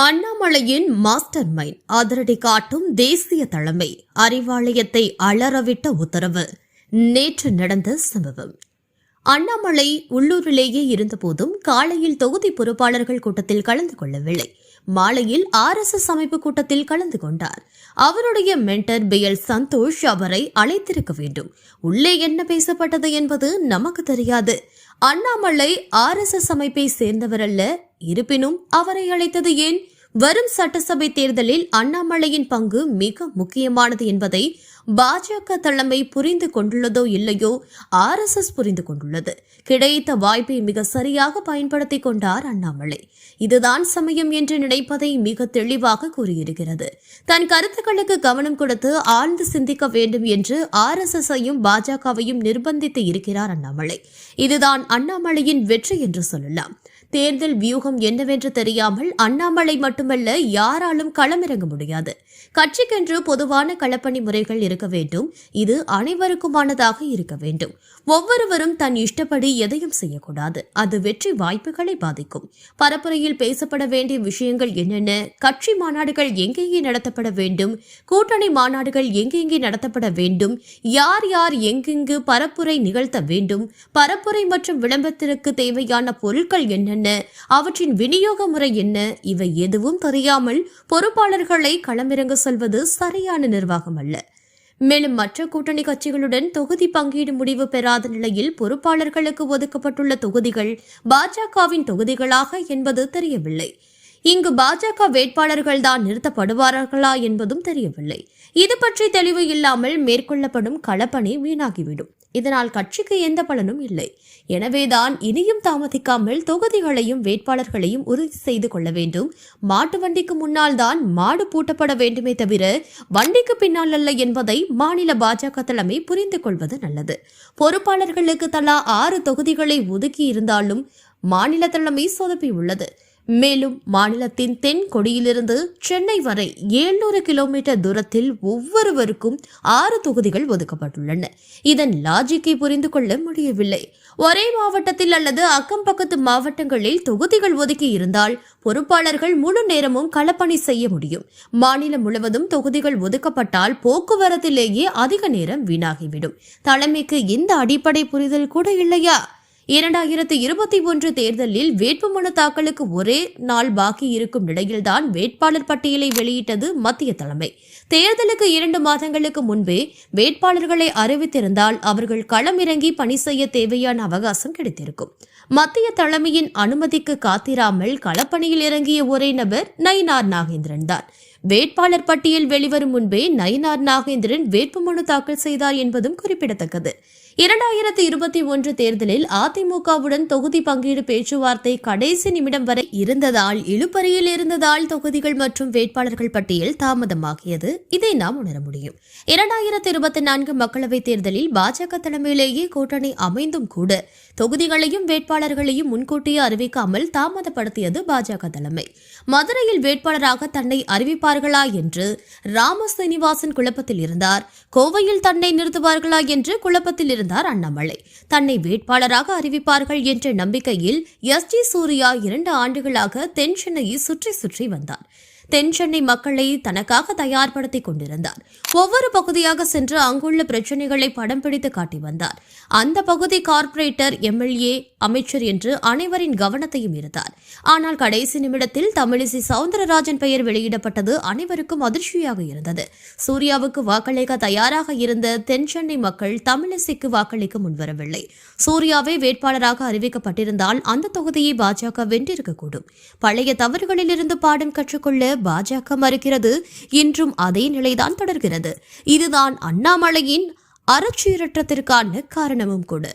அண்ணாமலையின் master mind அதிரடி காட்டும் தேசிய தலைமை அறிவாலயத்தை அலறவிட்ட உத்தரவு. நேற்று நடந்த சம்பவம். அண்ணாமலை உள்ளூரிலேயே இருந்தபோதும் காலையில் தொகுதி பொறுப்பாளர்கள் கூட்டத்தில் கலந்து கொள்ளவில்லை. மாலையில் ஆர்எஸ்எஸ் அமைப்பு கூட்டத்தில் கலந்து கொண்டார். அவருடைய மென்டர் பி எல் சந்தோஷ் அவரை அழைத்திருக்க வேண்டும். உள்ளே என்ன பேசப்பட்டது என்பது நமக்கு தெரியாது. அண்ணாமலை ஆர்எஸ்எஸ் அமைப்பை சேர்ந்தவர் அல்ல இருப்பினும் அவரை அழைத்தது ஏன்? வரும் சட்டசபை தேர்தலில் அண்ணாமலையின் பங்கு மிக முக்கியமானது என்பதை பாஜக தலைமை புரிந்து கொண்டுள்ளதோ இல்லையோ ஆர்எஸ்எஸ் புரிந்து கொண்டுள்ளது. கிடைத்த வாய்ப்பை மிக சரியாக பயன்படுத்திக் கொண்டார் அண்ணாமலை. இதுதான் சமயம் என்று நினைப்பதை மிக தெளிவாக கூறியிருக்கிறது. தன் கருத்துக்களுக்கு கவனம் கொடுத்து ஆழ்ந்து சிந்திக்க வேண்டும் என்று ஆர்எஸ்எஸ்ஐயும் பாஜகவையும் நிர்பந்தித்து இருக்கிறார் அண்ணாமலை. இதுதான் அண்ணாமலையின் வெற்றி என்று சொல்லலாம். தேர்தல் வியூகம் என்னவென்று தெரியாமல் அண்ணாமலை மட்டுமல்ல யாராலும் களமிறங்க முடியாது. கட்சிக்கென்று பொதுவான களப்பணி முறைகள் இருக்க வேண்டும். இது அனைவருக்குமானதாக இருக்க வேண்டும். ஒவ்வொருவரும் தன் இஷ்டப்படி எதையும் செய்யக்கூடாது. அது வெற்றி வாய்ப்புகளை பாதிக்கும். பரப்புரையில் பேசப்பட வேண்டிய விஷயங்கள் என்னென்ன? கட்சி மாநாடுகள் எங்கெங்கே நடத்தப்பட வேண்டும்? கூட்டணி மாநாடுகள் எங்கெங்கே நடத்தப்பட வேண்டும்? யார் யார் எங்கெங்கு பரப்புரை நிகழ்த்த வேண்டும்? பரப்புரை மற்றும் விளம்பரத்திற்கு தேவையான பொருட்கள் என்னென்ன? அவற்றின் விநியோக முறை என்ன? இவை எதுவும் தெரியாமல் பொறுப்பாளர்களை களமிறங்க சொல்வது சரியான நிர்வாகம் அல்ல. மேலும் மற்ற கூட்டணி கட்சிகளுடன் தொகுதி பங்கீடு முடிவு பெறாத நிலையில் பொறுப்பாளர்களுக்கு ஒதுக்கப்பட்டுள்ள தொகுதிகள் பாஜகவின் தொகுதிகளாக என்பது தெரியவில்லை. இங்கு பாஜக வேட்பாளர்கள் தான் நிறுத்தப்படுவார்களா என்பதும் தெரியவில்லை. இது பற்றி தெளிவு இல்லாமல் மேற்கொள்ளப்படும் களப்பணி வீணாகிவிடும். இதனால் கட்சிக்கு எந்த பலனும் இல்லை. எனவேதான் இனியும் தாமதிக்காமல் தொகுதிகளையும் வேட்பாளர்களையும் உறுதி செய்து கொள்ள வேண்டும். மாட்டு வண்டிக்கு முன்னால் தான் மாடு பூட்டப்பட வேண்டுமே தவிர வண்டிக்கு பின்னால் அல்ல என்பதை மாநில பாஜக தலைமை புரிந்து கொள்வது நல்லது. பொறுப்பாளர்களுக்கு தலா ஆறு தொகுதிகளை ஒதுக்கி இருந்தாலும் மாநில தலைமை சொதப்பியுள்ளது மேலும் மாநிலத்தின் தென் கொடியிலிருந்து சென்னை வரை எழுநூறு கிலோமீட்டர் தூரத்தில் ஒவ்வொருவருக்கும் ஆறு தொகுதிகள் ஒதுக்கப்பட்டுள்ளன. இதன் லாஜிக்கை புரிந்து கொள்ள முடியவில்லை. ஒரே மாவட்டத்தில் அல்லது அக்கம் பக்கத்து மாவட்டங்களில் தொகுதிகள் ஒதுக்கி இருந்தால் பொறுப்பாளர்கள் முழு நேரமும் களப்பணி செய்ய முடியும். மாநிலம் முழுவதும் தொகுதிகள் ஒதுக்கப்பட்டால் போக்குவரத்திலேயே அதிக நேரம் வீணாகிவிடும். தலைமைக்கு இந்த அடிப்படை புரிதல் கூட இல்லையா? இரண்டாயிரத்து இருபத்தி ஒன்று தேர்தலில் வேட்புமனு தாக்கலுக்கு ஒரே நாள் பாக்கி இருக்கும் நிலையில்தான் வேட்பாளர் பட்டியலை வெளியிட்டது மத்திய தலைமை. தேர்தலுக்கு இரண்டு மாதங்களுக்கு முன்பே வேட்பாளர்களை அறிவித்திருந்தால் அவர்கள் களமிறங்கி பணி செய்ய தேவையான அவகாசம் கிடைத்திருக்கும். மத்திய தலைமையின் அனுமதிக்கு காத்திராமல் களப்பணியில் இறங்கிய ஒரே நபர் நயினார் நாகேந்திரன் தான். வேட்பாளர் பட்டியல் வெளிவரும் முன்பே நயினார் நாகேந்திரன் வேட்புமனு தாக்கல் செய்தார் என்பதும் குறிப்பிடத்தக்கது. இரண்டாயிரத்தி இருபத்தி ஒன்று தேர்தலில் அதிமுகவுடன் தொகுதி பங்கீடு பேச்சுவார்த்தை கடைசி நிமிடம் வரை இருந்ததால் இழுபறியில் இருந்ததால் தொகுதிகள் மற்றும் வேட்பாளர்கள் பட்டியல் தாமதமாகியது. இதை நாம் உணர முடியும். இரண்டாயிரத்தி இருபத்தி நான்கு மக்களவைத் தேர்தலில் பாஜக தலைமையிலேயே கூட்டணி அமைந்தும் கூட தொகுதிகளையும் வேட்பாளர்களையும் முன்கூட்டியே அறிவிக்காமல் தாமதப்படுத்தியது பாஜக தலைமை. மதுரையில் வேட்பாளராக தன்னை அறிவிப்பார்களா என்று ராம சீனிவாசன் குழப்பத்தில் இருந்தார். கோவையில் தன்னை நிறுத்துவார்களா என்று குழப்பத்தில் இருந்தார் அண்ணாமலை. தன்னை வேட்பாளராக அறிவிப்பார்கள் என்ற நம்பிக்கையில் எஸ். ஜி. சூர்யா இரண்டு ஆண்டுகளாக தென் சென்னையை சுற்றி சுற்றி வந்தார். தென்சென்னை மக்களை தனக்காக தயார்படுத்திக் கொண்டிருந்தார். ஒவ்வொரு பகுதியாக சென்று அங்குள்ள பிரச்சனைகளை படம் பிடித்து காட்டி வந்தார். அந்த பகுதி கார்ப்பரேட்டர் எம்எல்ஏ அமைச்சர் என்று அனைவரின் கவனத்தையும் ஈர்த்தார். ஆனால் கடைசி நிமிடத்தில் தமிழிசை சவுந்தரராஜன் பெயர் வெளியிடப்பட்டது அனைவருக்கும் அதிர்ச்சியாக இருந்தது. சூர்யாவுக்கு வாக்களிக்க தயாராக இருந்த தென்சென்னை மக்கள் தமிழிசைக்கு வாக்களிக்க முன்வரவில்லை. சூர்யாவே வேட்பாளராக அறிவிக்கப்பட்டிருந்தால் அந்த தொகுதியை பாஜக வென்றிருக்கக்கூடும். பழைய தவறுகளிலிருந்து பாடம் கற்றுக்கொள்ள பாஜக மறுக்கிறது. இன்றும் அதே நிலைதான் தொடர்கிறது. இதுதான் அண்ணாமலையின் அறச்சீரற்றத்திற்கான காரணமும் கூட.